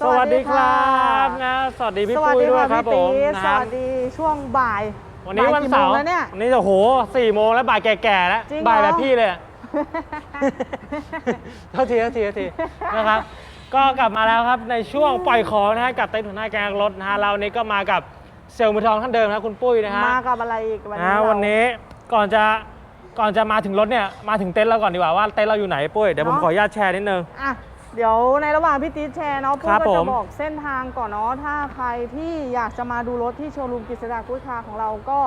สวัสดีครับนะสวัสดีพี่สวัสปุ้ยดีด้วยค่ะครับพี่ผตีมสนะครับวัสดีช่วงบ่าย วันนี้วันบ่ยกี่เสาร์โมงแล้วเนี่ยวันนี้จะโหสี่โมงแล้วบ่ายแก่ๆแล้วจริงเหรอบ่ายแบบพี่เลยอะเท่าทีเท่าทีเท่าทีนะครับก็กลับมาแล้วครับในช่วงปล่อยของนะฮะกับเต้นหัวหน้าแกงรถนะฮะเรานี้ก็มากับเซลล์มือทองท่านเดิมนะคุณปุ้ยนะฮะมากับอะไรอีกวันนี้นะเราวันนี้ก่อนจะก่อนจะมาถึงรถเนี่ยมาถึงเต็นท์เราก่อนดีกว่าว่าเต็นท์เราอยู่ไหนปุ้ยเดี๋ยวผมขออนุญาตแชร์นิดนึงอะ เดี๋ยวในระหว่างพี่ตีแชร์เนาะปุ้ครัยบก็ผจะม บอกเส้นทางก่อนเนาะถ้าใครที่อยากจะมาดูรถที่โชว์รูมกฤษดากุ้ยคาของเราก็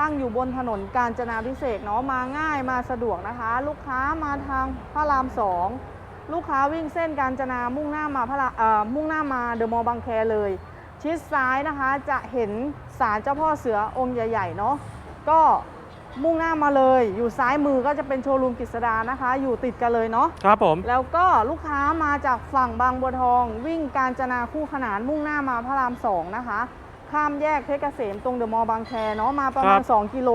ตั้งอยู่บนถนนกาญจนาพิเศษกเนาะมาง่ายมาสะดวกนะคะ ลูกค้ามาทางพระรามสองลูกค้าวิ่งเส้นกาญจนามุ่งหน้ามาพระราเอ่อมุ่งหน้ามาเดอะมอลล์บางแคเลย ชิดซ้ายนะคะจะเห็นศาลเจ้าพ่อเสือองค์ใหญ่ๆเนาะก็ มุ่งหน้ามาเลย อยู่ซ้ายมือก็จะเป็นโชว์รูมกฤษดานะคะ อยู่ติดกันเลยเนาะครับผม แล้วก็ลูกค้ามาจากฝั่งบางบัวทอง วิ่งการจนาคู่ขนานมุ่งหน้ามาพระรามสองนะคะ ข้ามแยกเพชรเกษมตรงเดอะมอลล์บางแคเนาะมาประมาณ2กิโล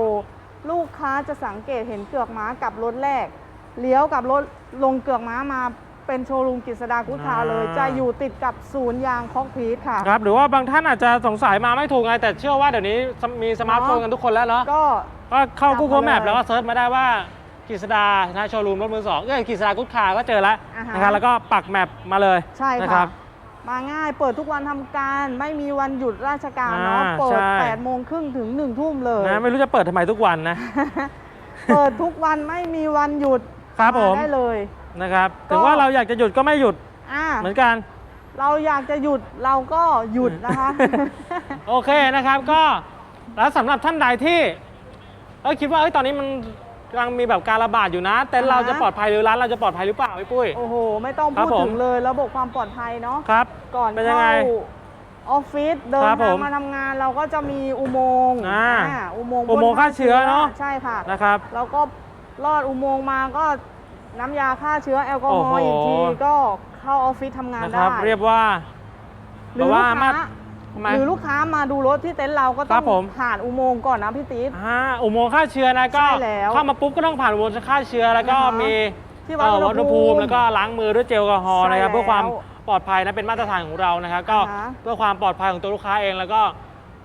ลูกค้าจะสังเกตเห็นเกือกม้ากับรถแรกเลี้ยวกับรถลงเกือกม้ามาเป็นโชว์รูมกฤษดากุคาเลยจะอยู่ติดกับศูนย์ยางคอกพีทค่ะ ครับ หรือว่าบางท่านอาจจะสงสัยมาไม่ถูกไง แต่เชื่อว่าเดี๋ยวนี้มีสมาร์ทโฟนกันทุกคนแล้วเนาะ ก็ ก็เข้าจับ Google มา Map เลยแล้วก็เซิร์ชมาได้ว่ากฤษดานะโชว์รูมรถมือสองเอ้ยกฤษดากุ๊ดคาร์ก็เจอแล้วอ่าฮะ นะครับแล้วก็ปักแมปมาเลยใช่นะคค่ะรับ มาง่ายเปิดทุกวันทำการไม่มีวันหยุดราชการเนาะอ่าเปิดใช่ 8โมงครึ่งถึง1ทุ่มเลย นะไม่รู้จะเปิดทำไมทุกวันนะ เปิดทุกวันไม่มีวันหยุดครับผมาได้เลย นะครับก็ ถึงว่าเราอยากจะหยุดก็ไม่หยุดอ่าเหมือนกัน เราอยากจะหยุดเราก็หยุดนะคะ โอเคนะครับก็แล้วสำหรับท่านใดที่ เอ้ยคิดว่าเอ้ยตอนนี้มันกำลังมีแบบการระบาดอยู่นะเต็นท์เราอ่าฮะจะปลอดภัยหรือร้านเราจะปลอดภัยหรือเปล่าพี่ปุ้ย โอ้โห ไม่ต้องครัพูบดผม ถึงเลยระบบความปลอดภัยเนาะครับ ก่อนเป็นยังเข้าไงออฟฟิศเดินครับผทางมมาทำงานเราก็จะมีอุโมงค์อ่าอ่าอุโมงค์อุโมงค์พ่นฆ่าเชื้อเนอะ ใช่ค่ะ นะครับ แล้วก็ลอดอุโมงค์มาก็น้ำยาฆ่าเชื้อแอลกอฮอโอ้โหล์อีกทีก็เข้าออฟฟิศทำงานนะคได้รับ เรียกว่าหรือแบบลูว่ากมาค้า ทำไม หรือลูกค้ามาดูรถที่เต็นท์เราก็คต้รัอบงผม ผ่านอุโมงค์ก่อนนะพี่ติ๊ด อ่าอุโมงค์ฆ่าเชื้อนะก็ใช่แล้วเข้ามาปุ๊บก็ต้องผ่านอุโมงค์ฆ่าเชื้อแล้วก็อ่าฮะมีที่วัดเอ่อวัดอุอุณณหหภูภูมิมิแล้วก็ล้างมือด้วยเจลแอลกอฮอล์ใช่นะครับเพื่อความแล้วปลอดภัยนะเป็นมาตรฐานของเรานะครับก็อ่าฮะเพื่อความปลอดภัยของตัวลูกค้าเองแล้วก็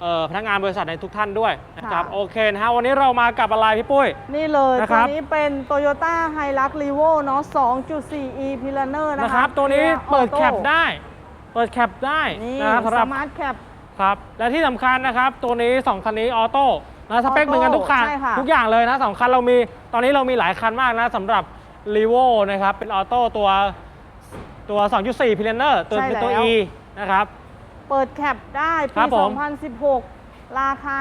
เอ่อพนักงานบริษัทในทุกท่านด้วยนะครับค่ะ โอเคนะฮะวันนี้เรามากับอะไรพี่ปุ้ย นี่เลยนะคตัรัวบ นี้เป็น Toyota Hilux Revo เนาะ 2.4e p i l a n e r นะคะนะครับ ตัวนี้กียร์เปิดออโต้แคปได้ เปิดแคปได้นี่นะครับสสำหรับมาร์ทแคป ครับ และที่สำคัญนะครับ ตัวนี้ 2 คันนี้ออโต้นะสเปคเหมือนกันทุกคัน ใช่ค่ะ ทุกอย่างเลยนะสองคันเรามีตอนนี้เรามีหลายคันมากนะสำหรับ r e v o นะครับ เป็นออโต้ตัวตัว 2.4 p i l a n e r ตัวใช่เป็นตัวแล้ว E นะครับ เปิดแคปได้ครัปีบผม 2016 ราคา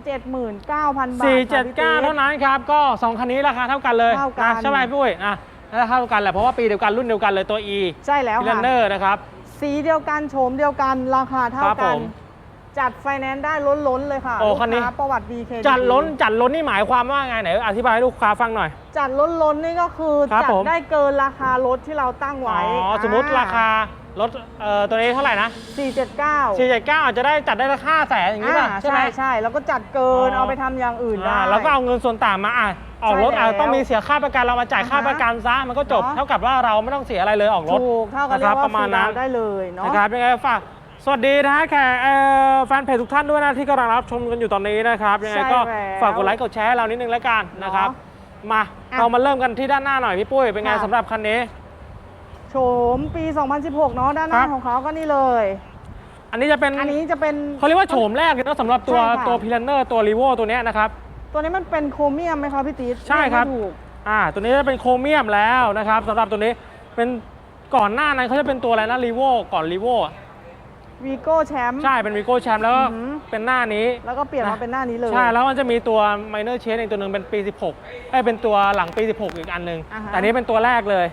479,000 บาทค่ะพี่ติ๊ด479 เท่านั้นครับ ก็ 2 คันนี้ราคาเท่ากันเลยเท่ากันะใช่ไหมพี่ปุ้ยอะราคาเท่ากันแหละเพราะว่าปีเดียวกันรุ่นเดียวกันเลยตัว E ใช่แล้ว p i l a ค่ะ n e r นะครับ สีเดียวกันโฉมเดียวกันราคาเท่าครับกัผน มจัดไฟแนนซ์ได้ล้นๆเลยค่ะโอ้ลูกคันนี้ ค้าประวัติดีเคจัดล้นจัดล้นนี่หมายความว่าไงไหนอธิบายให้ลูกค้าฟังหน่อย จัดล้นๆนี่ก็คือครับจัดผม ได้เกินราคารถที่เราตั้งอ๋ไว้อสมมติราคา รถเอ่อตัวนี้เท่าไหร่นะ479 479อาจจะได้จัดได้ราคาแสนอย่างนี้ป่ะอ่าใช่ไหม ใช่ใช่แล้วก็จัดเกินอ๋อ เอาไปทำอย่างอื่นได้ อ่าแล้วก็เอาเงินส่วนต่างมาอะออกรถใช่อะแล้วต้องมีเสียค่าประกันเรามาจ่ายอ่าฮะค่าประกันซะมันก็จบ เนอะ เท่ากับว่าเราไม่ต้องเสียอะไรเลยออกรถ ถูกเท่ากับนะเรีคยรับกว่าประมาณฟนั้นดาวได้เลยเนาะ นะครับยังไงฝากสวัสดีนะฮะแขกเอ่อแฟนเพจทุกท่านด้วยนะที่กำลังรับชมกันอยู่ตอนนี้นะครับยังไงก็ใช่แล้วฝากกดไลค์กดแชร์ให้เรานิดนึงแล้วกันนะครับเนอะมาอะเรามาเริ่มกันที่ด้านหน้าหน่อยพี่ปุ้ยเป็นไงค่ะ สำหรับคันนี้ โฉมปี 2016 เนาะด้านหน้าครับ ของเขาก็นี่เลย อันนี้จะเป็นอันนี้จะเป็น เขาเรียกว่าโฉมแรกเลยนะสำหรับตัวใช่ค่ะ ตัวพิลเนอร์ตัวรีโวตัวเนี้ยนะครับ ตัวนี้มันเป็นโครเมียมไหมคะพี่ติ๊ดใช่ครับ เยกไม่ถูกอ่าตัวนี้จะเป็นโครเมียมแล้วนะครับสำหรับตัวนี้เป็นก่อนหน้านั้นเขาจะเป็นตัวอะไรนะรีโวก่อนรีโววีโก้แชมป์ ใช่เป็นวีโก้แชมป์แล้วก็อือหือ เป็นหน้านี้ แล้วก็เปลี่ยนมานะเป็นหน้านี้เลย ใช่แล้วมันจะมีตัว minor change อีกตัวหนึ่งเป็นปี 16ไอ้ยเป็นตัวหลังปี 16 อีกอันหนึ่งอ่าฮะ แต่อันนี้เป็นตัวแรกเลย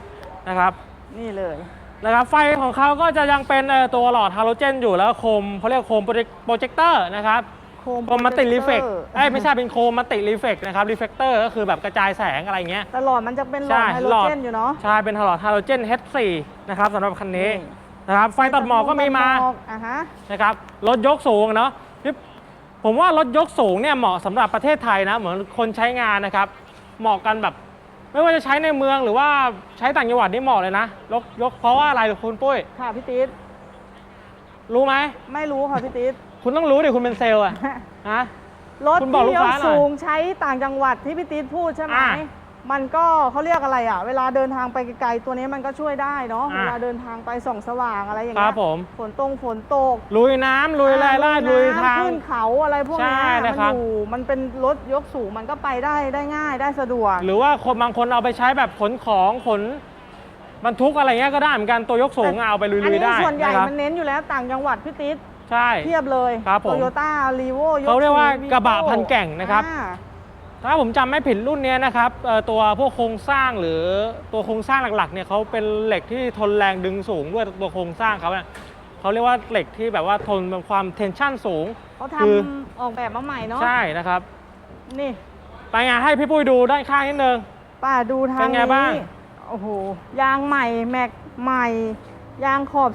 นะครับ นี่เลยนะครับไฟของเขาก็จะยังเป็นเอ่อตัวหลอดฮาโลเจนอยู่แล้วโคมเขาเรียกโคมโปรเจคเตอร์นะครับโคมโคมมัลติรีเฟก projector เอ้ยไม่ใช่เป็นโคมมัลติรีเฟกนะครับรีเฟกเตอร์ก็คือแบบกระจายแสงอะไรเงี้ยแต่หลอดมันจะเป็นหลอดใช่ไฮโดรหลอดเจนอยู่เนาะใช่เป็นหลอดฮาโลเจน H4 นะครับสำหรับคันนี้นี่นะครับไฟตัดหมอกก็มีมาตัดหอกอะฮะนะครับรถยกสูงเนาะพี่ผมว่ารถยกสูงเนี่ยเหมาะสำหรับประเทศไทยนะเหมือนคนใช้งานนะครับเหมาะกันแบบ ไม่ว่าจะใช้ในเมืองหรือว่าใช้ต่างจังหวัดนี่เหมาะเลยนะยกยกเพราะว่าอะไรคุณปุ้ย ค่ะพี่ติ๊ดรู้ไหม ไม่รู้ค่ะพี่ติ๊ด คุณต้องรู้ดิคุณเป็นเซลล์อะ ฮะ รถคุณบอกที่ลูกยกค้าหน่อยสูงใช้ต่างจังหวัดที่พี่ติ๊ดพูดใช่ไหม อะ มันก็เขาเรียกอะไรอะ เวลาเดินทางไปไกลๆตัวนี้มันก็ช่วยได้เนาะอะเวลาเดินทางไปส่องสว่างอะไรอย่างคเงี้รับยผม ฝนตรงฝนตกลุยน้ำลุยไร่ไร่ลุยน้ำทาง ขึ้นเขาอะไรพวกเนี้ยใช่มันะครับ อยู่มันเป็นรถยกสูงมันก็ไปได้ได้ง่ายได้สะดวก หรือว่าคนบางคนเอาไปใช้แบบขนของขนบรรทุกอะไรเงี้ยก็ได้เหมือนกันตัวยกสูงอะเอาไปลุอันยนี้ๆได้ส่วนใหญ่นะครับมันเน้นอยู่แล้วต่างจังหวัดพี่ติ๊ดใช่ เทียบเลยครับผมโตโยต้ารีโวเขาเรียกว่ากระบะพันแก่งนะครับ ถ้าผมจำไม่ผิดรุ่นเนี้ยนะครับเอ่อตัวพวกโครงสร้างหรือตัวโครงสร้างหลักๆเนี่ยเขาเป็นเหล็กที่ทนแรงดึงสูงด้วยตัวโครงสร้างเขาเนี่ยเขาเรียกว่าเหล็กที่แบบว่าทนความเทนชันสูงเขาทคือำออกแบบมาใหม่เนาะใช่นะครับนี่ไปงานให้พี่ปุ้ยดูด้านข้างนิดนึง ป้าดูทางเป็นไงนี้บ้างโอ้โหยางใหม่แม็กใหม่ ยางขอบ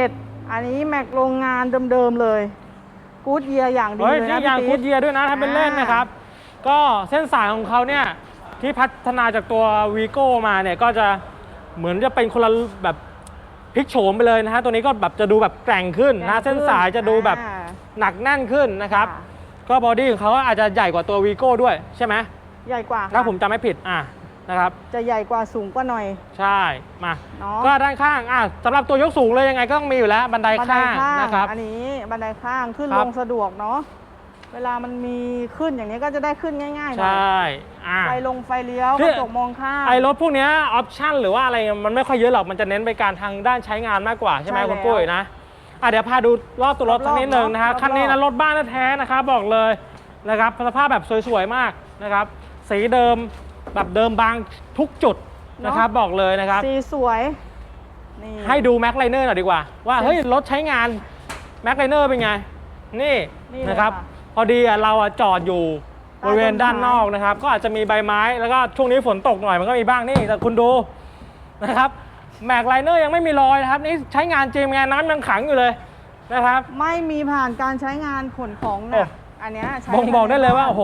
17 อันนี้แม็กโรงงานเดิมๆเลย กูดเยียอย่างดีเฮ้ยเลยนี่นะยางพี่คูติ๊ดดเยียร์ด้วยนะถ้าเป็นเล่นนะครับ ก็เส้นสายของเขาเนี่ยที่พัฒนาจากตัววีโก้มาเนี่ยก็จะเหมือนจะเป็นคนละแบบพลิกโฉมไปเลยนะฮะตัวนี้ก็แบบจะดูแบบแกร่งขึ้นนะเส้นสายจะดูแบบอ่า หนักแน่นขึ้นนะครับ ค่ะก็บอดี้ของเขาอาจจะใหญ่กว่าตัววีโก้ด้วยใช่ไหมใหญ่กว่าค่ะถ้าผมจำไม่ผิดอะนะครับ จะใหญ่กว่าสูงกว่าหน่อยใช่มาเนาะก็ด้านข้างอะสำหรับตัวยกสูงเลยยังไงก็ต้องมีอยู่แล้วบันไดบันไดข้างข้างนะครับ อันนี้บันไดข้างขึ้นครัลบ งสะดวกเนาะ เวลามันมีขึ้นอย่างนี้ก็จะได้ขึ้นง่ายๆหใชน่อย่อะไฟลงไฟเลี้ยวคืกอ ระจกมองข้าง ไอรถพวกเนี้ยออปชั่นหรือว่าอะไรมันไม่ค่อยเยอะหรอก มันจะเน้นไปการทางด้านใช้งานมากกว่าใช่ไหมใช่คุณแล้วปุ้ยนะอะเดี๋ยวพาดูรอบตัวรถรอบๆสักนิดหนึ่งนะฮะรอบๆ คันนี้นะรถบ้านแท้ๆนะครับบอกเลยนะครับสภาพแบบสวยๆมากนะครับ สีเดิมแบบเดิมบางทุกจุดนะครับบอกเลยนะครับ สีสวย นี่ ให้ดูแม็กไลเนอร์หน่อยดีกว่า ว่าเป็นเฮ้ยรถใช้งานแม็กไลเนอร์เป็นไง นี่นี่เลยนะครับ ค่ะพ อดีอะเราอะจอดอยู่ใต้บริเวณต้นไม้ด้านนอกนะครับ ก็อาจจะมีใบไม้แล้วก็ช่วงนี้ฝนตกหน่อยมันก็มีบ้างนี่แต่คุณดูนะครับแม็กไลเนอร์ยังไม่มีรอยนะครับนี่ใช้งานจริงงานน้ำยังขังอยู่เลยนะครับ ไม่มีผ่านการใช้งานขนของหโอ้นักอันเนี้ยใช้บ่งบอกได้เลยว่าโอ้โห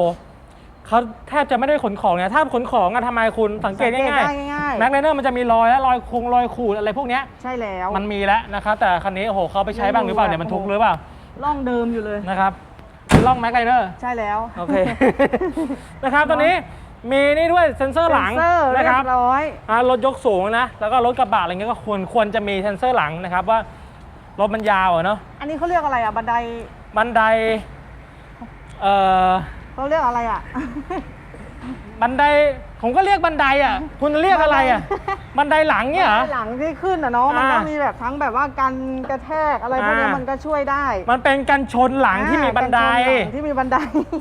เขาแทบจะไม่ได้ขนของเนี่ยถ้าขนของอะทำไมคุณสังเกตสังเกตง่ายได้ง่ายๆแม็กไลเนอร์มันจะมีรอยและรอยคงรอยขูดอะไรพวกเนี้ยๆใช่แล้วมันมีแล้วนะครับแต่คันนี้โอ้โหเขาไปใช้บ้างหรือเปล่าเนี่ยมันทุกข์หรือเปล่าร่องเดิมอยู่เลยนะครับเป็น ล่องแม็กไลเนอร์ใช่แล้ว โอเค นะครับตอนนี้มีนี่ด้วยเซ็นเซอร์หลังเซ็นเซอร์เรีนะยครับบร้อย อ่ารถยกสูงนะแล้วก็รถกระบะอะไรเงี้ยก็ควรควรจะมีเซ็นเซอร์หลังนะครับว่ารถมันยาวอะเนาะอันนี้เขาเรียกอะไรอะบันไดบันไดเอ่อเขาเรียกอะไรอะ บันไดผมก็เรียกบันไดอะ คุณเรียกอะไรอะ บันไดหลังเนี่ยเหรอบันไดหลังที่ขึ้นอะเนาะ มันอ่าต้องมีแบบทั้งแบบว่ากันกระแทกอะไรพวกเนี้ยอ่ามั มันก็ช่วยได้มันเป็นกันชนหลังที่มีบันได อ่ากันชนหลังที่มีบันได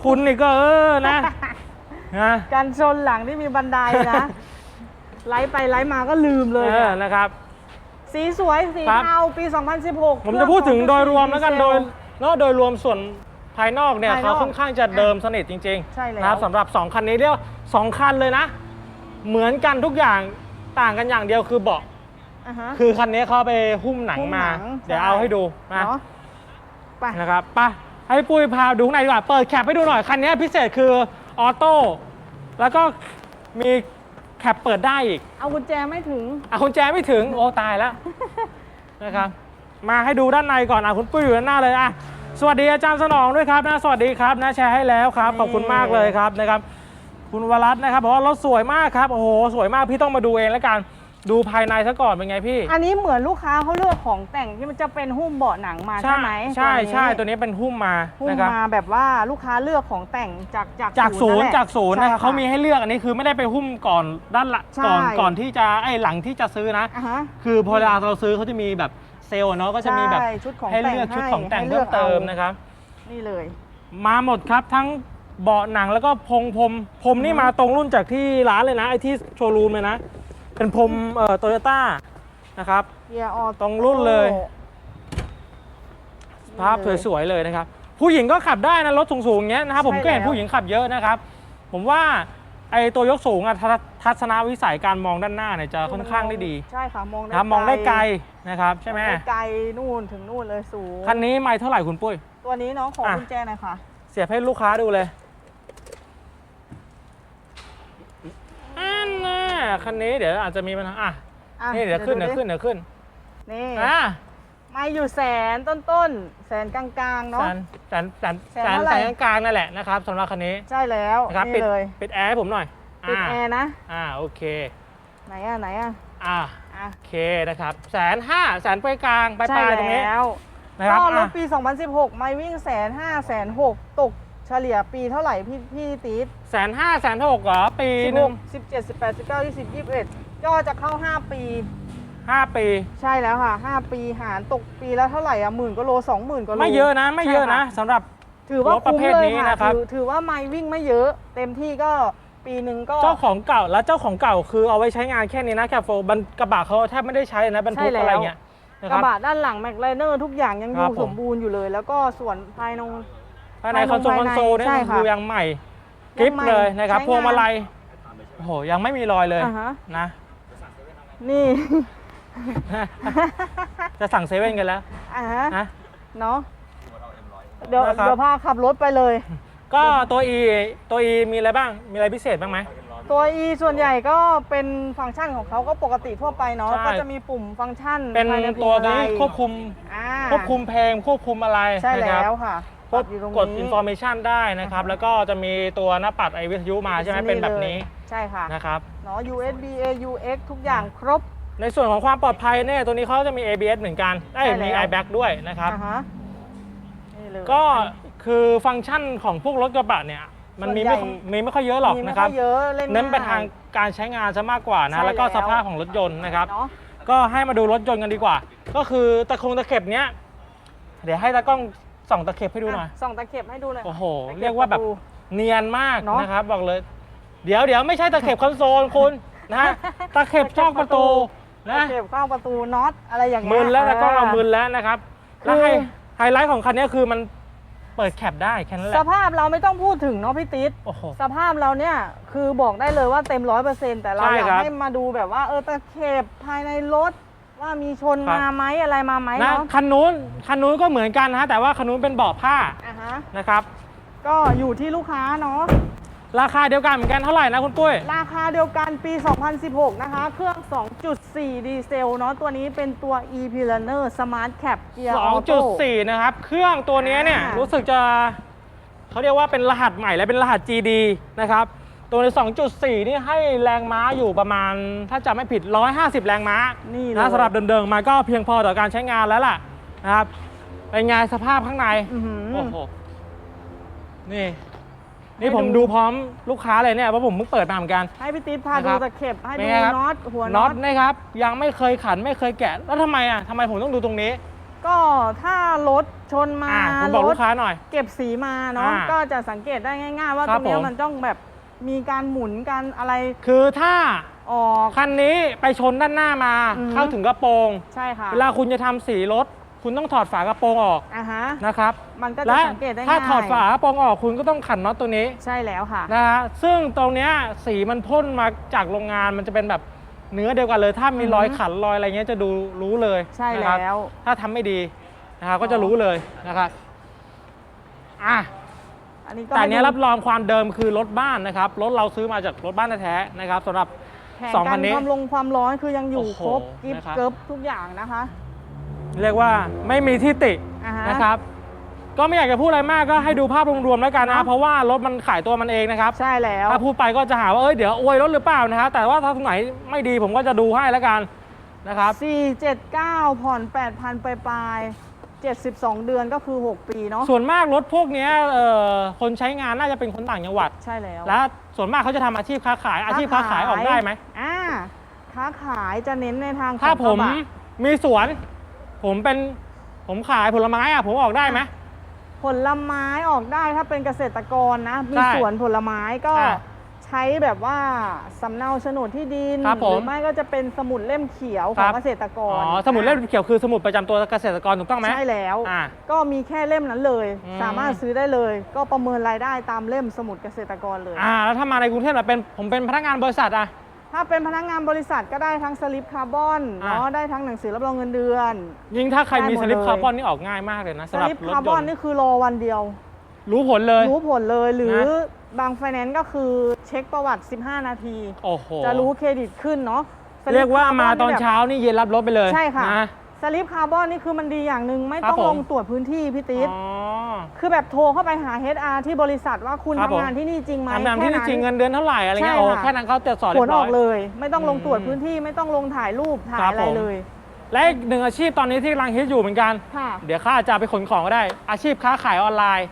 คุณนี่ก็เออนะนะกันชนหลังที่มีบันไดนะ ไล่ไปไล่มาก็ลืมเลย เออนะครับ สีสวยสีครับ เทาปี 2016ผมจะพูดถึงโดยรวมแล้วกันเคโดรื่ยองเนาะโดยรวมส่วน ภายนอกเนี่ยภายนเขาอกค่อนข้างจะเดิมสนิทจริงใช่แล้ว นะครับสำหรับ 2 คันนี้เรียกว่าสองคันเลยนะ เหมือนกันทุกอย่างต่างกันอย่างเดียวคือเบาะ อ่าฮะ คือคันนี้เขาไปหุ้มหนังหุ้มมาหนังเดี๋ยวใช่ เอาให้ดูนะเนาะไป นะครับไปให้ปุ้ยพาดูข้างในดีกว่า เปิดแคปให้ดูหน่อย คันนี้พิเศษคือออโต้แล้วก็มีแคปเปิดได้อีก เอากุญแจไม่ถึง อะคุณแจไม่ถึง โอ้ ตายแล้ว นะครับ มาให้ดูด้านในก่อนอะคุณปุ้ยอยู่ด้านหน้าเลยอะ สวัสดีอาจารย์สนองด้วยครับนะสวัสดีครับนะแชร์ให้แล้วครับขอบคุณมากเลยครับนะครับ คุณวรัตน์นะครับบอกว่ารถสวยมากครับโอ้โหสวยมากพี่ต้องมาดูเองแล้วกันดูภายในซะก่อนเป็นไงพี่ อันนี้เหมือนลูกค้าเขาเลือกของแต่งที่มันจะเป็นหุ้มเบาะหนังมาใช่ไหมใช่ตัวนี้ใช่ตัวนี้เป็นหุ้มมาหุ้มนะครับมาแบบว่าลูกค้าเลือกของแต่งจากจากจากศูนย์แหละจากศูนย์นะครับใช่เขามีให้เลือกอันนี้คือไม่ได้ไปหุ้มก่อนด้านละใช่ก่อนก่อนที่จะไอ้หลังที่จะซื้อนะอ่าฮะคือพอเวลาเราซื้อเขาจะมีแบบเซลล์อะเนาะก็จะมีแบบใช่ชุดของให้แต่งเลือกชุดให้ของแต่งให้เลืเพิ่อมกเติมเอานะครับ นี่เลย มาหมดครับทั้งเบาะหนังแล้วก็พรมพรมพรมนี่มาตรงรุ่นจากที่ร้านเลยนะไอ้ที่โชว์รูมเลยนะ เป็นพรมเอ่อโตโยต้านะครับ เกียร์ออตรงรุ่นเลย ภาพสวยๆเลยนะครับ ผู้หญิงก็ขับได้นะรถสูงๆอย่างเงี้ยนะครับผมก็เห็นผู้หญิงขับเยอะนะครับ ผมว่า ไอ้ตัวยกสูงอะทัศทัศนวิสัยการมองด้านหน้าเนี่ยจะค่อนข้างได้ดีใช่ค่ะมองได้นะครับมองได้ไกลนะครับใช่ไหมมองได้ไกลนู่นถึงนู่นเลยสูงคันนี้ไม่เท่าไหร่คุณปุ้ย ตัวนี้น้องขออะกุญแจหน่อยค่ะเสียบให้ลูกค้าดูเลยอันน่ะคันนี้เดี๋ยวอาจจะมีปัญหาอะอะนี่เดี๋ยวขึ้นเดี๋ยวดิขึ้นเดี๋ยวขึ้นนี่อะ ไม่อยู่แสนต้นๆแสนกลางๆเนาะ แสนแสนแสนแสแสนนเท่าไหร่ แสนกลางๆนั่นแหละนะครับสำหรับคันนี้ใช่แล้วนะครับนี่ปิดเลยปิดแอร์ให้ผมหน่อยปิดาแอร์นะ อ่าโอเคไหนอะไหนอะอ่าอะโอเคนะครับแสนห้าแสนปลายกลางปลายใช่ปลายตรงนี้แล้วนะครับก็รถอะปี 2016 ไม่วิ่งแสนห้าแสนหกตกเฉลี่ยปีเท่าไหร่พี่พี่ตีดแสนห้าแสนหกเหรอปีหนึ่ง16 17 18 19 20 21ก็จะเข้า 5 ปี ห้าปี ใช่แล้วค่ะ 5 ปีหารตกปีแล้วเท่าไหร่อะหมื่นกว่าโลสองหมื่นกว่าโลไม่เยอะนะ ไม่เยอะนะใช่ค่สำหรับ ถือว่ารถประคุ้มเภทเลยนี้ค่ะนะครับ ถือถือว่าไม่วิ่งไม่เยอะ เต็มที่ก็ปีหนึ่งก็ เจ้าของเก่าแล้วเจ้าของเก่าคือเอาไว้ใช้งานแค่นี้นะแคปโฟบันกระบะเขาแทบไม่ได้ใช้เลยนะบรรทุกใช่แล้ว อะไรเงี้ยนะกคระรับ บะด้านหลังแม็กไลเนอร์ทุกอย่างยังอครัยู่บผม สมบูรณ์อยู่เลย แล้วก็ส่วนภายใน ภายในคอนโซลภายในคอนโซลเนี่ยใช่ค่ะคือยังใหม่กริปยังใหม่เลยนะครับใช้งาน พวงมาลัยโอ้โหยังไม่มีรอยเลยอ่าฮะนะ นี่ จะสั่งเซเว่นกันแล้วอ่าฮะนะ เนาะเดี๋ยวนะครับ เดี๋ยวพาขับรถไปเลย ก็ตัว E ตัว E มีอะไรบ้าง มีอะไรพิเศษบ้างไหม ตัว E ส่วนใหญ่ก็เป็นฟังก์ชันของเขาก็ปกติทั่วไปเนาะใช่ ก็จะมีปุ่มฟังก์ชันเป็นภายในตัวพงมาลันี้ยควบคุม อ่าควบคุมเพลงควบคุมอะไรใช่นะครับแล้วค่ะควบอยู่ตรงกด นี้อินโฟเมชันได้นะครับ แล้วก็จะมีตัวหน้าปัดไอวิทยุมาใช่ไหมเป็นแบบนี้ใช่ค่ะนะครับ เนาะ USB AUX ทุกอย่างครบ ในส่วนของความปลอดภัยเนี่ยตัวนี้เขาจะมี ABS เหมือนกันได้ยใช่แล้วมี airbag ด้วยนะครับ อ่าฮะนี่เลย ก็คือฟังก์ชันของพวกรถกระบะเนี่ยมันมีไม่ส่วนใหญ่ มีไม่ค่อยเยอะหรอกมีไม่นะครับ อยเยอะเล่นเน้นไปง่ย ทางการใช้งานซะมากกว่าใช่นะแล้วก็แล้ว สภาพของรถยนต์นะครับ เนาะ ก็ให้มาดูรถยนต์กันดีกว่า ก็คือตะคงตะเข็บเนี้ยเดี๋ยวให้ตากล้องส่องตะเข็บให้ดูหน่อยะส่องตะเข็บให้ดูหน่อยโอ้โห ตะข็เรียกว่าแบบประตู เนียนมากเนอะ นะครับ บอกเลย เดี๋ยวเดี๋ยวไม่ใช่ตะเข็บคอนโซลคุณนะฮะ ตะเข็บช่องประตู นะตะเข็บเข้าประตูน็อตอะไรอย่างเงี้ยมึนแล้วแล้วก็เอามึนอแล้วนะครับแล้วคือไฮไฮไลท์ของคันนี้คือมันเปิดแคปได้แค่นั้นแหสละภาพเราไม่ต้องพูดถึงเนาะพี่ติ๊ดโอ้โหสภาพเราเนี่ยคือบอกได้เลยว่าเต็มร้อยเปอร์เซ็นต์แต่เราใช่อยากครับให้มาดูแบบว่าเออตะเข็บภายในรถว่ามีชนครับมาไหมอะไรมาไหมนะเนาะคันนู้นคันนู้นก็เหมือนกันนะฮะแต่ว่าคันนู้นเป็นเบาะผ้าอะฮะนะครับ ก็อยู่ที่ลูกค้าเนาะ ราคาเดียวกันเหมือนกันเท่าไหร่นะคุณปุ้ย ราคาเดียวกันปี 2016 นะคะ เครื่อง 2.4 ดีเซลเนาะ ตัวนี้เป็นตัว e p i l a n e r Smart Cap Gear Auto 2.4 นะครับ เครื่องตัวนี้เนี่ยอ่ารู้ รู้สึกจะเขาเรียกว่าเป็นรหัสใหม่และเป็นรหัส GD นะครับ ตัวใน 2.4 นี่ให้แรงม้าอยู่ประมาณ ถ้าจำไม่ผิด 150 แรงม้า นี่เลยนะสำหรับเดิมๆมาก็เพียงพอต่อการใช้งานแล้วล่ะนะครับเป็นไงสภาพข้างใน อื้อหือโอ้โห นี่ นี่ให้ผมดูดูพร้อมลูกค้าเลยเนี่ยเพราะผมเพิ่งเปิดมาเหมือนกัน ให้พี่ติ๊ดพานะคดูรับตะเข็บให้เป็นดูไงครับ น็อตหัวน็น็ออตตนะครับ ยังไม่เคยขันไม่เคยแกะ แล้วทำไมอะทำไมผมต้องดูตรงนี้ก็ถ้ารถชนมาอ่าผมบอกรลูถกค้าหน่อย เก็บสีมาเนาะอ่าก็จะสังเกตได้ง่าย ๆ ว่าคตรัรบงเนี้ยผม มันต้องแบบมีการหมุนการอะไรคือถ้าออก คันนี้ไปชนด้านหน้ามา อือฮึ เข้าถึงกระโปรง ใช่ค่ะ เวลาคุณจะทำสีรถ คุณต้องถอดฝากระโปรงออกอะฮะ นะครับมันก็จะและสังเกตได้ง่ายถ้าถอดฝากระโปรงออกคุณก็ต้องขันน็อตตัวนี้ใช่แล้วค่ะ นะฮะซึ่งตรงเนี้ยสีมันพ่นมาจากโรงงานมันจะเป็นแบบเนื้อเดียวกันเลย ถ้ามีอือฮึรอยขันรอยอะไรเงี้ยจะดูรู้เลยใช่นะครับแล้ว ถ้าทำไม่ดีนะครับก็จะอ๋อรู้เลยนะครับอะ อันนี้ก็แต่อันเนี้ยให้ดูรับรองความเดิมคือรถบ้านนะครับ รถเราซื้อมาจากรถบ้านแท้ๆนะครับสำหรับ แผงสองกัคันนนี้ความลงความร้อนคือยังอยู่โอ้โหครบกิฟนะครับ เกิบทุกอย่างนะคะ เรียกว่าไม่มีที่ติอ่าฮะ นะครับ ก็ไม่อยากจะพูดอะไรมากก็ให้ดูภาพรวมๆแล้วกันนะเนอะเพราะว่ารถมันขายตัวมันเองนะครับ ใช่แล้ว ถ้าพูดไปก็จะหาว่าเอ้ยเดี๋ยวอวยรถหรือเปล่านะครับแต่ว่าถ้าตรงไหนไม่ดีผมก็จะดูให้แล้วกันนะครับ 479 ผ่อน 8,000 ไปปลายๆ72 เดือนก็คือ 6 ปีเนาะส่วนมากรถพวกเนี้ยเอ่อคนใช้งานน่าจะเป็นคนต่างจังหวัด ใช่แล้วและส่วนมากเขาจะทำอาชีพค้าขายอาชีพค้าขายออกได้ไหมอ่าค้าขายจะเน้นในทางถ้าของผกระมบะมีสวน ผมเป็นผมขายผลไม้อะผมออกได้ไหม ผลไม้ออกได้ถ้าเป็นเกษตรกรนะมีใช่สวนผลไม้ก็อะใช้แบบว่าสำเนาโฉนดที่ดินครับผมหรือไม่ก็จะเป็นสมุดเล่มเขียวขครัองบ เกษตรกอ๋รอสมุดเล่มเขียวคือสมุดประจำตัวเกษตรกรถูกต้องไหม ใช่แล้ว อ่าก็มีแค่เล่มนั้นเลย อืม สามารถซื้อได้เลย ก็ประเมินรายได้ตามเล่มสมุดเกษตรกรเลย อ่าแล้วถ้ามาในกรุงเทพเราเป็นผมเป็นพนักงานบริษัทอะ ถ้าเป็นพนักงานบริษัทก็ได้ทั้งสลิปคาร์บอนอะ เนาะได้ทั้งหนังสือรับรองเงินเดือน ยิ่งถ้าใครมีได้หมดสลิปเลย คาร์บอนนี่ออกง่ายมากเลยนะสสำหรับลิปรถคาร์ยบอนนต์นี่คือรอวันเดียว รู้ผลเลย รู้ผลเลยหรือนะ บางไฟแนนซ์ก็คือเช็คประวัติ 15 นาที โอ้โหจะรู้เครดิตขึ้นเนาะสลิปเรียกว่ามาตอนคร์บแบบเช้านี่เย็นรับรถไปเลยใช่ค่ะ นะฟ สลิปคาร์บอนนี่คือมันดีอย่างหนึ่งไม่ครับต้องผม ลงตรวจพื้นที่พี่ติ๊ดอ๋อ คือแบบโทรเข้าไปหา HR ที่บริษัทว่าคุณครับผม ทำงานที่นี่จริงไหมทำงานที่นี่จริงเงินเดือนเท่าไหร่อะไรเงี้ยใช่โอ้ค่ะ แค่นั้นเขาจะสอนผเรียลบอร้ออกย เลย ไม่ต้องลงตรวจอืมพื้นที่ไม่ต้องลงถ่ายรูปถ่ายครับอะไรผม เลย และอีกหนึ่งอาชีพตอนนี้ที่กำลังฮิตอยู่เหมือนกัน ค่ะเดี๋ยวข้าจะไปขนของก็ได้ อาชีพค้าขายออนไลน์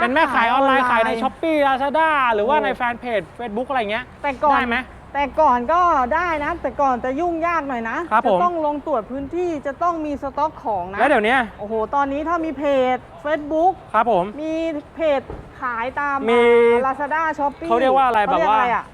เป็นแม่ขายออนไลน์ขายในช้อปปี้ลาซาด้าหรือว่าโอ้ในแฟนเพจ Facebook อะไรเงี้ย แต่ก่อนได้ไหม แต่ก่อนก็ได้นะ แต่ก่อนจะยุ่งยากหน่อยนะครับผมจะต้องลงตรวจพื้นที่จะต้องมีสต็อกของนะ แล้วเดี๋ยวนี้โอ้โห ตอนนี้ถ้ามีเพจ Facebook ครับผม มีเพจขายตามมีลาซาด้าช้อปปี้เขาเรียกว่าอะไรแบบว่าอะ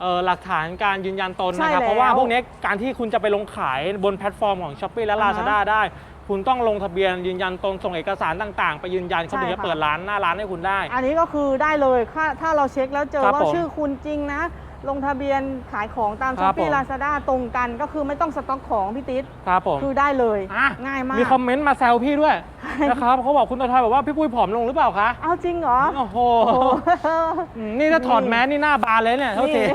เอ่อหลักฐานการยืนยันตนใช่นะครับ แล้วเพราะว่าพวกนี้การที่คุณจะไปลงขายบนแพลตฟอร์มของ s h อ p e e และ อ่าฮะ Lazada ได้ คุณต้องลงทะเบียนยืนยันตนส่งเอกสารต่าง ๆ ไปยืนยันเขาถึงใช่จะค่ะ เปิดร้านหน้าร้านให้คุณได้ อันนี้ก็คือได้เลยถ้าถ้าเราเช็คแล้วเจอครับว่าผม ชื่อคุณจริงนะ ลงทะเบียนขายของตามคช้รัอบปปี้ผม ลาซาด้าตรงกันก็คือไม่ต้องสต็อกของพี่ติ๊ดครับผมคือได้เลยอะง่ายมาก มีคอมเมนต์มาแซวพี่ด้วยนะครับเขาบอกคุณตาทอยบอกว่าพี่ปุ้ยผอมลงหรือเปล่าคะเอาจริงเหรอโอ้โหโอ้โหอืมนี่ถ้าถอดแมสนี่หน้าบานเลยเนี่ยเท่าที นี่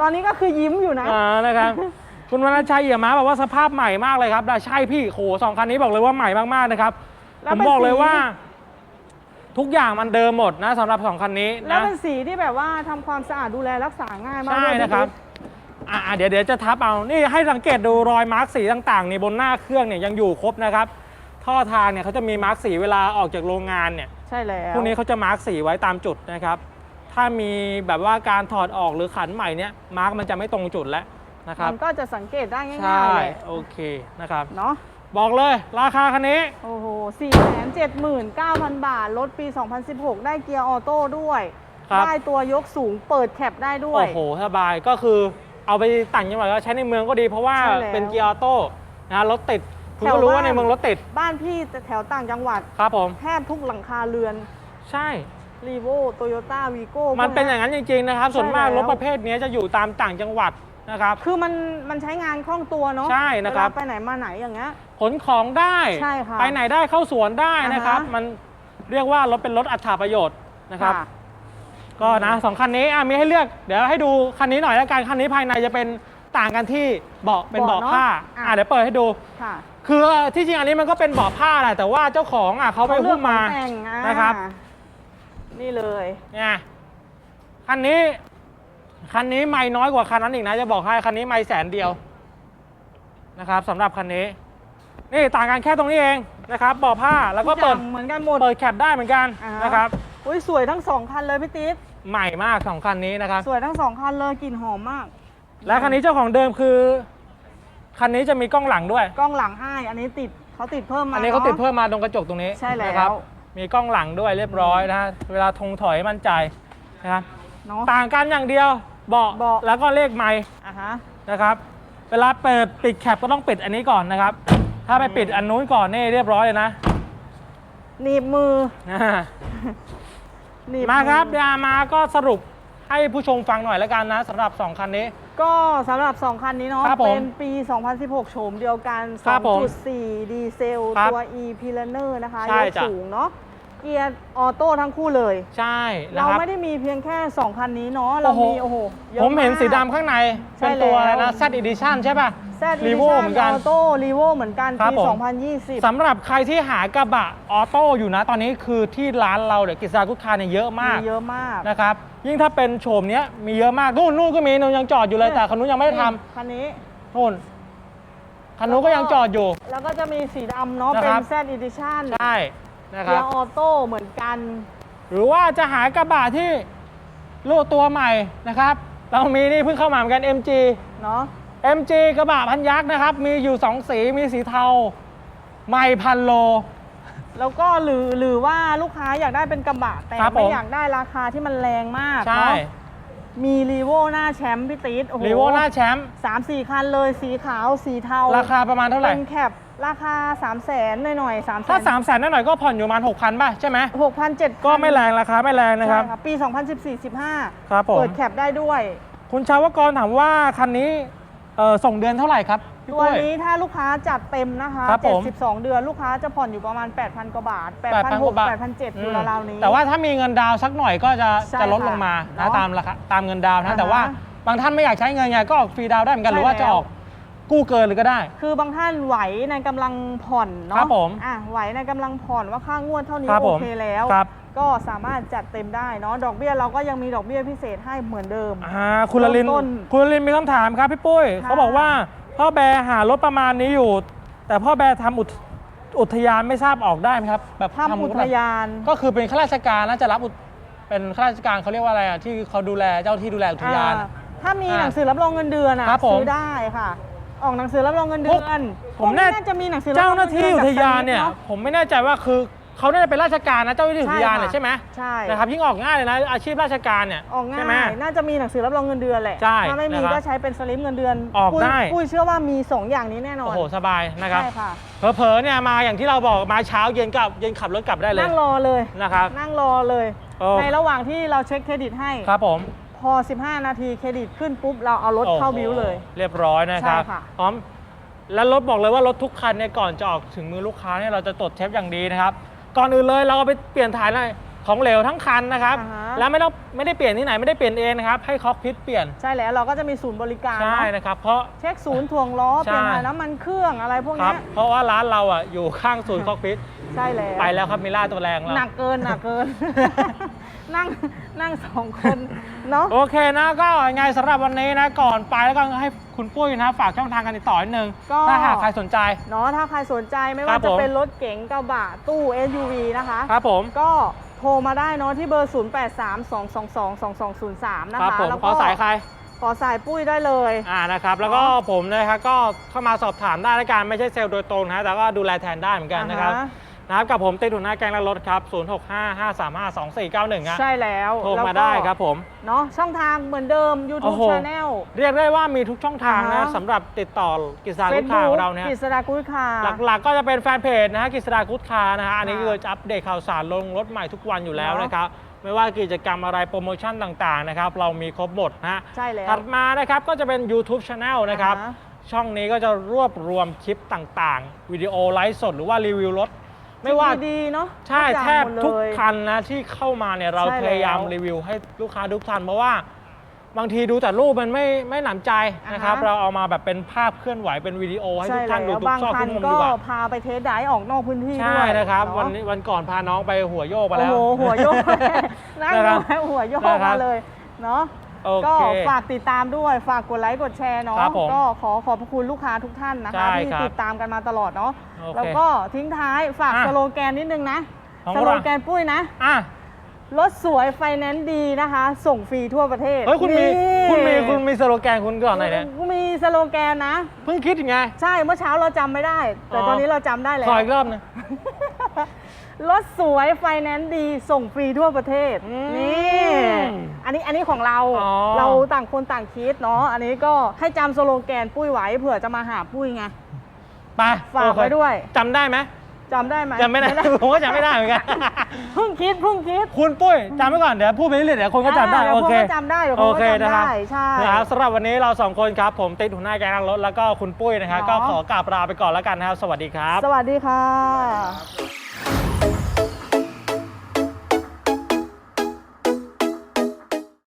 ตอนนี้ก็คือยิ้มอยู่นะ อ่านะครับ คุณวรรณชัยเอี่ยมม้าบอกว่าสภาพใหม่มากเลยครับได้ใช่พี่โหสองคันนี้บอกเลยว่าใหม่มากๆนะครับ แล้ผวมเป็นบอกเลยสีว่า ทุกอย่างมันเดิมหมดนะสำหรับสองคันนี้แล้วนะเป็นสีที่แบบว่าทำความสะอาดดูแลรักษาง่ายมากใช่ด้วยนะครับพี่อ่าเดี๋ยวเดี๋ยวจะทับเอานี่ให้สังเกตดูรอยมาร์กสีต่างๆนี่บนหน้าเครื่องเนี่ยยังอยู่ครบนะครับ ท่อทางเนี่ยเขาจะมีมาร์กสีเวลาออกจากโรงงานเนี่ย ใช่แล้วพวกนี้เขาจะมาร์กสีไว้ตามจุดนะครับ ถ้ามีแบบว่าการถอดออกหรือขันใหม่เนี่ยมาร์กมันจะไม่ตรงจุดแล้วนะครับ มันก็จะสังเกตได้ง่ายใช่ ๆเลยโอเคนะครับ เนาะ บอกเลยราคาคันนี้ โอ้โห4 7 9 0 0 0 บาท รถปี 2016 ได้เกียร์ออโต้ด้วย ครับ ได้ตัวยกสูงเปิดแคปได้ด้วย โอ้โหสบายก็คือเอาไปต่างจังหวัดก็ใช้ในเมืองก็ดี เพราะว่าใช่แล้วเป็นเกียร์ออโต้นะรถติด คุณแถก็วรู้ว่าบ้าน ในเมืองรถติดบ้านพี่แถวต่างจังหวัด ครับผม แทบทุกหลังคาเรือนใช่ รีโวโตโยต้าวีโก้ มันเป็นอย่างนั้นจริงๆนะครับ ส่วนมากใช่แล้ว รถประเภทนี้จะอยู่ตามต่างจังหวัด นะครับ คือมันมันใช้งานคล่องตัวเนาะใช่นะครับ เวลาไปไหนมาไหนอย่างเงี้ย ขนของได้ใช่ค่ะไปไหนได้เข้าสวนได้นะครับ อ่าฮะ มันเรียกว่ารถเป็นรถอัตราประโยชน์นะครับค่ะก็นะสองคันนี้อะมีให้เลือกเดี๋ยวให้ดูคันนี้หน่อยแล้วกันคันนี้ภายในจะเป็นต่างกันที่เบาะเป็นเบาะเบาะเนอะผ้าอะอะ เดี๋ยวเปิดให้ดู ค่ะ คือที่จริงอันนี้มันก็เป็นเบาะผ้าแหละแต่ว่าเจ้าของอะเขาไปหุ้มมา เขเลือกของแต่งอ่นะครับ นี่เลย เนี่ยคันนี้ คันนี้ไม่น้อยกว่าคันนั้นอีกนะจะบอกให้คันนี้ไม่แสนเดียวนะครับสำหรับคันนี้ นี่ต่างกันแค่ตรงนี้เองนะครับเบาะผ้าแล้วก็เปิดทุอย่างเหมือนกันหมดเปิดแคปได้เหมือนกันอ่าฮะนะครับอุ้ยสวยทั้งสองคันเลยพี่ติ๊ดใหม่มากสองคันนี้นะครับสวยทั้งสองคันเลยกลิ่นหอมมาก และคันนี้เจ้าของเดิมคือ คันนี้จะมีกล้องหลังด้วย กล้องหลังให้อันนี้ติดเขาติดเพิ่มมาอันนี้เขาะติดเพิ่มมาตรงกระจกตรงนี้ใช่แล้วนะครับมีกล้องหลังด้วยเรียบร้อยนะฮะเวลาทงถอยมั่นใจนะครับเนาะต่างกันอย่างเดียว เบาะเบาะ แล้วก็เลขไม้อะฮะ นะครับ เวลาเปิดปิดแคปก็ต้องปิดอันนี้ก่อนนะครับ ถ้าไปปิดอันนู้นก่อนนี่เรียบร้อยเลยนะหนีบมืออ่าหนีบมาครับอเดี๋ยวมาก็สรุปให้ผู้ชมฟังหน่อยแล้วกันนะสำหรับ 2 คันนี้ ก็สำหรับ 2 คันนี้เนาะ ครับผมเป็นปี 2016 โฉมเดียวกัน ครับผม2.4 ดีเซล ครับตัว e p i l a n e r นะคะใช่ยกจ้ะ สูงเนาะ เกียร์ออโต้ทั้งคู่เลย ใช่นะเราครับ ไม่ได้มีเพียงแค่ 2 คันนี้เนาะ เราโอ้โหมี โอ้โหยอะผมเห็นากสีดำข้างใน ใช่เป็นตัวอะไรแล้นะว Z Edition ใช่ป่ะ Z Revo Edition เหมือนกัน ออโต้รีโวเหมือนกันครับปี ผม2020สำหรับใครที่หากระบะออโต้อยู่นะ ตอนนี้คือที่ร้านเราเนี่ยกิจการกุ๊กคาร์เนี่ยเยอะมาก มีเยอะมากนะครับ ยิ่งถ้าเป็นโฉมเนี้ยมีเยอะมาก นู่นนู่นก็มีนู่นยังจอดอยู่เลย แต่คันนู้นยังไม่ได้ทคันนี้ำนู่นคันนู้นก็ยังจอดอยู่ แล้วก็จะมีสีดำเนาะ นะเป็คนรับ Z Edition ใช่ นะคเกีรัยบ ร์ออโต้เหมือนกัน หรือว่าจะหากระบะที่ลูกตัวใหม่นะครับ เรามีนี่เพิ่งเข้ามาเหมือนกัน MG เนาะ MG กระบะพันยักษ์นะครับ มีอยู่ 2 สีมีสีเทาไม่พันโล แล้วก็หรือหรือว่าลูกค้าอยากได้เป็นกระบะแต่ครับผม ไม่อยากได้ราคาที่มันแรงมากใช่เนาะมีรีโวหน้าแชมป์พี่ติ๊ดโอ้โหรีโวหน้าแชมป์สามสี่คันเลยสีขาวสีเทาราคาประมาณเท่าไหร่ เป็นแคป ราคา 3 0 0แสนหน่อยๆ3 0 0แสถ้าน3ามแสนหน่อยๆก็ผ่อนอยู่ประมาณ6,000ป่ะใช่ไหมหกพันเจ็ดก็ไม่แรงราคาไม่แรงนะครับ ปี 2014-15 ครับผม เปิดแคปได้ด้วย คุณชาวกรถามว่าคันนี้เอ่อส่งเดือนเท่าไหร่ครับพี่ตัวปุ้ยนี้ถ้าลูกค้าจัดเต็มนะคะครับผม72 เดือนลูกค้าจะผ่อนอยู่ประมาณ 8,000 กว่าบาท 8,000กว่าบาท 8,600 8,700อยู่ราวๆนี้ แต่ว่าถ้ามีเงินดาวน์สักหน่อยก็จะใช่จะลดลงมาค่ะนะเนอะตามราคาตามเงินดาวน์นะอ่าฮะแต่ว่าบางท่านไม่อยากใช้เงินไงก็ออกฟรีดาวน์ได้เหมือนกันหรือว่าใช่จะแล้วออก กู้เกินเลยก็ได้ คือบางท่านไหวในกำลังผ่อนเนาะครับผมอะไหวในกำลังผ่อนว่าค่างวดเท่านี้ครับโอผมเคแล้ว ครับ ก็สามารถจัดเต็มได้เนาะดอกเบี้ยเราก็ยังมีดอกเบี้ยพิเศษให้เหมือนเดิม อ่าคุณลลินเริ่มต้นคุณลลินมีคำถามครับพี่ปุ้ยค่ะ เขาบอกว่า พ่อแบร์หารถประมาณนี้อยู่ แต่พ่อแบร์ทำอุทอุทยานไม่ทราบออกได้ไหมครับแบบทำอุทยาน ก็คือเป็นข้าราชการน่าจะรับอุทเป็นข้าราชการเขาเรียกว่าอะไรอะที่เขาดูแลเจ้าที่ดูแลอุทยาน อ่าถ้ามีอ่าหนังสือรับรองเงินเดือนอะครับผม ซื้อได้ค่ะ ออกหนังสือรับรองเงินเดือนผมแน่น่าจะมีหนังสือรับเจ้ารองหน้าที่อุทยานเนี่ยจากสลิปผมไม่แน่ใจว่าคือเขาน่าจะเป็นราชการนะเจ้าหน้าที่อุทยานเนี่ยใช่ใช่ไหมใช่นะครับยิ่งออกง่ายเลยนะอาชีพราชการเนี่ยออกใช่ไหมง่ายน่าจะมีหนังสือรับรองเงินเดือนแหละใช่ถ้าไม่มีนะครับก็ใช้เป็นสลิปเงินเดือนออกปุ้ยได้ ปุ้ยเชื่อว่ามีสองอย่างนี้แน่นอโอ้นโหสบายนะครับ ใช่ค่ะเผลอๆเนี่ยมาอย่างที่เราบอกมาเช้าเย็นกลับเย็นขับรถกลับได้เลยนั่งรอเลย นะครับ นั่งรอเลย โอ้ ในระหว่างที่เราเช็คเครดิตให้ ครับผม พอ 15 นาทีเครดิตขึ้นปุ๊บ เราเอารถเข้าโอ้โหบิวเลย เรียบร้อยนะครับใช่ค่ะ พร้อมแล้วรถบอกเลยว่ารถทุกคันเนี่ยก่อนจะออกถึงมือลูกค้าเนี่ยเราจะตรวจเช็คอย่างดีนะครับก่อนอื่นเลยเราเอาไปเปลี่ยนถ่ายหน่อยของเหลวทั้งคันนะครับอ่าฮะ แล้วไม่ต้องไม่ได้เปลี่ยนที่ไหนไม่ได้เปลี่ยนเองนะครับให้คอกพิทเปลี่ยนใช่แล้วเราก็จะมีศูนย์บริการใช่เนาะนะครับเพราะ เช็คศูนย์ถ่วงล้อใช่ เปลี่ยนถ่ายน้ำมันเครื่องอะไรพวกครับเนี้ยเพราะว่าร้านเราอะอยู่ข้างศูนย์คอกพิทใช่แล้ว ไปแล้วครับมิล่าตัวแรงเรา หนักเกินหนักเกิน นั่งนั่งสองคน เนาะ โอเคนะก็ยังไงสำหรับวันนี้นะก่อนไปแล้วก็ให้คุณปุ้ยนะฝากช่องทางการติดต่อนิดนึงก็ ถ้าหากใครสนใจ เนาะถ้าใครสนใจไม่ครัว่าบจะผม เป็นรถเก๋งกระบะตู้ SUV นะคะ ครับผม ก็โทรมาได้เนาะที่เบอร์ 0832222203 นะครับคะผมแล้วขอสายใคร ขอสายปุ้ยได้เลย อ่านะครับแล้วก็ผมนะครับก็เข้ามาสอบถามได้ในการไม่ใช่เซลล์โดยตรงนะแต่ก็ดูแลแทนได้เหมือนกันนะครับอ่าฮะ นะครับกับผมติดหัวหน้าแกงและรถครับ 0 6 5 5 3 5 2 4 9 1อะใช่แล้วโทรแล้วมาก็ได้ครับผม เนาะช่องทางเหมือนเดิม โอ้ YouTube โห Channel เรียกได้ว่ามีทุกช่องทางนะอ่าฮะ สำหรับติดต่อกิจการลูกค้าของเราเนี่ย กิษดากุ้ยคา หลักๆ ก็จะเป็นแฟนเพจนะฮะกิจสดาคุดคานะฮะอันนี้ค่ะคือจะอัปเดตข่าวสารลงรถใหม่ทุกวันอยู่แล้วเนอะนะครับ ไม่ว่ากิจกรรมอะไรโปรโมชั่นต่างๆนะครับเรามีครบหมดนะฮะใช่แล้ว ถัดมานะครับก็จะเป็น YouTube Channel นะครับ อ่าฮะช่องนี้ก็จะรวบรวมคลิปต่างๆ วิดีโอไลฟ์สดหรือว่ารีวิวรถ ไม่ว่าดีๆเนาะใช่ทุกอย่างแทบหมดเลยทุกคันนะที่เข้ามาเนี่ยเราใช่พยายามแล้วรีวิวให้ลูกค้าทุกท่านเพราะว่าบางทีดูแต่รูปมันไม่ไม่หนำใจนะครับอ่าฮะเราเอามาแบบเป็นภาพเคลื่อนไหวเป็นวิดีโอให้ใช่ทุกท่านดูแล้วทุกบางซอกคัทุนกมุมก็ดีกว่าพาไปเทสไดรฟ์ออกนอกพื้นที่ใช่ด้วยนะครับเาวันนี้วันก่อนพาน้องไปหัวโยกมาโอ้แล้วโหหัวโยกนั่งนะครับดูให้หัวโยกนะครัมาบเลยเนาะ โอก็เคฝากติดตามด้วยฝากกดไลค์กดแชร์เนาะครับผมก็ขอขอบพระคุณลูกค้าทุกท่านนะคะ ใช่ที่ครับติดตามกันมาตลอดเนาะโอเคแล้วก็ทิ้งท้ายฝากอะสโลแกนนิดนึงนะของสเราโลแกนปุ้ยนะ อะ รถสวยไฟแนนซ์ดีนะคะ ส่งฟรีทั่วประเทศเฮ้ย คุณมี นี่คุณมี คุณมีสโลแกนคุณก่อนไหนอยเนี่ยมีสโลแกนนะ เพิ่งคิดยังไง ใช่เมื่อเช้าเราจำไม่ได้ แต่อ๋อตอนนี้เราจำได้แล้ว ขออีกรอบหนึง รถสวยไฟแนนซ์ดีส่งฟรีทั่วประเทศ อืมนี่อันนี้อันนี้ของเราอ๋อ เราต่างคนต่างคิดเนาะอันนี้ก็ให้จำสโลแกนปุ้ยไว้เผื่อจะมาหาปุ้ยไง ไปฝากไว้โอเคด้วย จำได้ไหมจำได้ไหมจำไม่ได้ ผมก็จำไม่ได้เหมือนกัน เพิ่งคิดเพิ่งคิดคุณปุ้ยจำไว้ก่อนเดี๋ยวพูดไปเรื่อยๆเดี๋ยวคนก็จำได้อ่าโอเดี๋ยวเคคนก็จำได้เดี๋ยวคนโอก็เคจำนะครับได้ใช่ นะครับสำหรับวันนี้เราสองคนครับ ผมติดหัวหน้าแกงทางรถแล้วก็คุณปุ้ยนะครับเนาะก็ขอกราบลาไปก่อนแล้วกันนะครับ สวัสดีครับ สวัสดีค่ะ